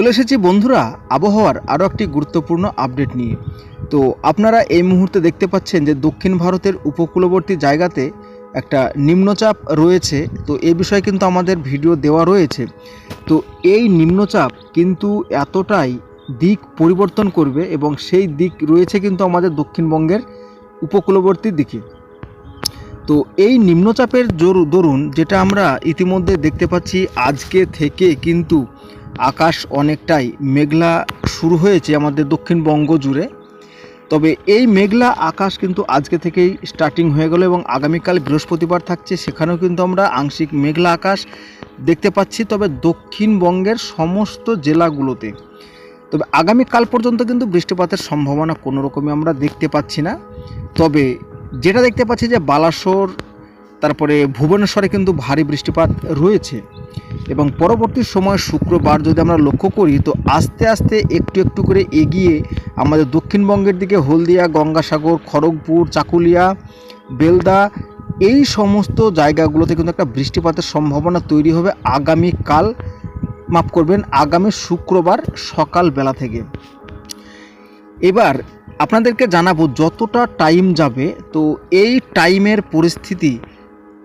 চলে এসেছি বন্ধুরা, আবহাওয়ার আরও একটি গুরুত্বপূর্ণ আপডেট নিয়ে। তো আপনারা এই মুহূর্তে দেখতে পাচ্ছেন যে দক্ষিণ ভারতের উপকূলবর্তী জায়গাতে একটা নিম্নচাপ রয়েছে। তো এ বিষয়ে কিন্তু আমাদের ভিডিও দেওয়া রয়েছে। তো এই নিম্নচাপ কিন্তু এতটাই দিক পরিবর্তন করবে এবং সেই দিক রয়েছে কিন্তু আমাদের দক্ষিণবঙ্গের উপকূলবর্তী দিকে। তো এই নিম্নচাপের জোর দরুন যেটা আমরা ইতিমধ্যে দেখতে পাচ্ছি, আজকে থেকে কিন্তু আকাশ অনেকটাই মেঘলা শুরু হয়েছে আমাদের দক্ষিণবঙ্গ জুড়ে। তবে এই মেঘলা আকাশ কিন্তু আজকে থেকেই স্টার্টিং হয়ে গেল এবং আগামীকাল বৃহস্পতিবার থাকছে। সেখানেও কিন্তু আমরা আংশিক মেঘলা আকাশ দেখতে পাচ্ছি। তবে দক্ষিণবঙ্গের সমস্ত জেলাগুলোতে, তবে আগামীকাল পর্যন্ত কিন্তু বৃষ্টিপাতের সম্ভাবনা কোনো রকমই আমরা দেখতে পাচ্ছি না। তবে যেটা দেখতে পাচ্ছি যে বালাসোর তারপরে ভুবনেশ্বরে কিন্তু ভারী বৃষ্টিপাত রয়েছে। এবং পরবর্তী সময় শুক্রবার যদি আমরা লক্ষ্য করি, তো আস্তে আস্তে একটু একটু করে এগিয়ে আমাদের দক্ষিণবঙ্গের দিকে হলদিয়া, গঙ্গাসাগর, খড়গপুর, চাকুলিয়া, বেলদা, এই সমস্ত জায়গাগুলোতে কিন্তু একটা বৃষ্টিপাতের সম্ভাবনা তৈরি হবে আগামীকাল। মাফ করবেন, আগামী শুক্রবার সকালবেলা থেকে। এবার আপনাদেরকে জানাব যতটা টাইম যাবে, তো এই টাইমের পরিস্থিতি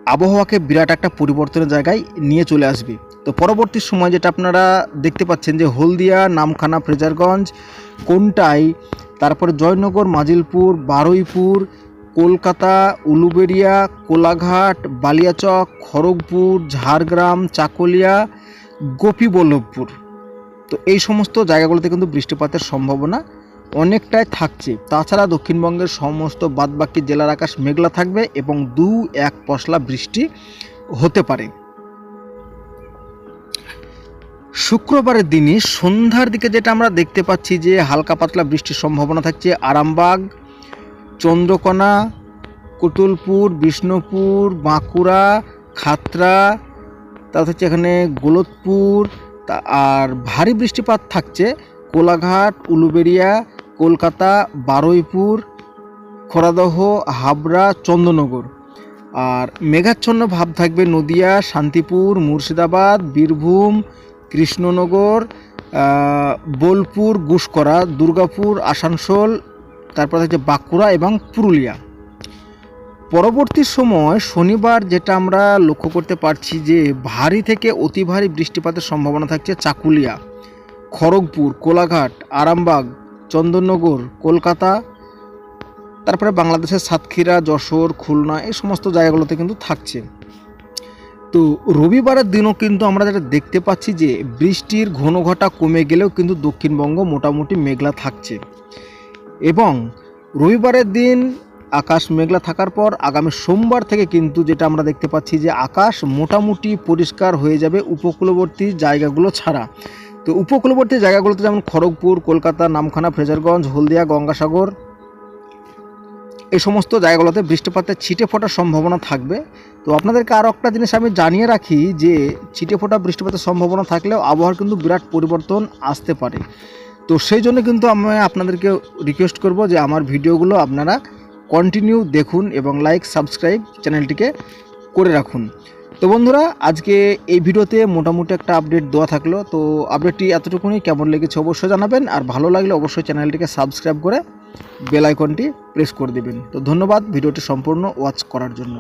আবহাওয়াকে বিরাট একটা পরিবর্তনের জায়গায় নিয়ে চলে আসবে। তো পরবর্তী সময় যেটা আপনারা দেখতে পাচ্ছেন যে হলদিয়া, নামখানা, ফ্রেজারগঞ্জ, কোনটাই, তারপরে জয়নগর, মাজিলপুর, বারুইপুর, কলকাতা, উলুবেড়িয়া, কোলাঘাট, বালিয়াচক, খড়গপুর, ঝাড়গ্রাম, চাকুলিয়া, গোপীবল্লভপুর। তো এই সমস্ত জায়গাগুলোতে কিন্তু বৃষ্টিপাতের সম্ভাবনা অনেকটাই থাকছে। তাছাড়া দক্ষিণবঙ্গের সমস্ত বাদবাকি জেলার আকাশ মেঘলা থাকবে এবং দু এক পশলা বৃষ্টি হতে পারে। শুক্রবারের দিনই সন্ধ্যার দিকে যেটা আমরা দেখতে পাচ্ছি যে হালকা পাতলা বৃষ্টির সম্ভাবনা থাকছে। আরামবাগ, চন্দ্রকোনা, কুতুলপুর, বিষ্ণুপুর, বাঁকুড়া, খাতরা, তারপর হচ্ছে এখানে গোলতপুর আর ভারী বৃষ্টিপাত থাকছে। কোলাঘাট উলুবেড়িয়া কলকাতা, বারুইপুর, খোরাদহ, হাবড়া, চন্দননগর। আর মেঘাচ্ছন্ন ভাব থাকবে নদিয়া, শান্তিপুর, মুর্শিদাবাদ, বীরভূম, কৃষ্ণনগর বোলপুর, গুসকরা, দুর্গাপুর, আসানসোল, তারপর থাকছে বাঁকুড়া এবং পুরুলিয়া। পরবর্তী সময় শনিবার যেটা আমরা লক্ষ্য করতে পারছি যে ভারী থেকে অতি ভারী বৃষ্টিপাতের সম্ভাবনা থাকছে চাকুলিয়া, খড়গপুর, কোলাঘাট, আরামবাগ চন্দননগর, কলকাতা, তারপরে বাংলাদেশের সাতক্ষীরা, যশোর, খুলনা, এই সমস্ত জায়গাগুলোতে কিন্তু থাকছে। তো রবিবারের দিনও কিন্তু আমরা যেটা দেখতে পাচ্ছি যে বৃষ্টির ঘনঘটা কমে গেলেও কিন্তু দক্ষিণবঙ্গ মোটামুটি মেঘলা থাকছে। এবং রবিবারের দিন আকাশ মেঘলা থাকার পর আগামী সোমবার থেকে কিন্তু যেটা আমরা দেখতে পাচ্ছি যে আকাশ মোটামুটি পরিষ্কার হয়ে যাবে উপকূলবর্তী জায়গাগুলো ছাড়া। তো উপকূলবর্তী জায়গাগুলোতে যেমন খড়গপুর, কলকাতা, নামখানা, ফ্রেজারগঞ্জ, হলদিয়া, গঙ্গাসাগর এই সমস্ত জায়গাগুলোতে বৃষ্টিপাতের ছিটে ফোটার সম্ভাবনা থাকবে। তো আপনাদেরকে আরও একটা জিনিস আমি জানিয়ে রাখি যে ছিটে ফোটা বৃষ্টিপাতের সম্ভাবনা থাকলেও আবহাওয়ার কিন্তু বিরাট পরিবর্তন আসতে পারে। তো সেই জন্য কিন্তু আমি আপনাদেরকে রিকোয়েস্ট করব যে আমার ভিডিওগুলো আপনারা কন্টিনিউ দেখুন এবং লাইক সাবস্ক্রাইব চ্যানেলটিকে করে রাখুন। তো বন্ধুরা, আজকে এই ভিডিওতে মোটামুটি একটা আপডেট দেওয়া থাকল। তো আপডেটটি এতটুকুনি, কেমন লেগেছে অবশ্যই জানাবেন। আর ভালো লাগলে অবশ্যই চ্যানেলটিকে সাবস্ক্রাইব করে বেল আইকনটি প্রেস করে দেবেন। তো ধন্যবাদ, ভিডিওটি সম্পূর্ণ ওয়াচ করার জন্য।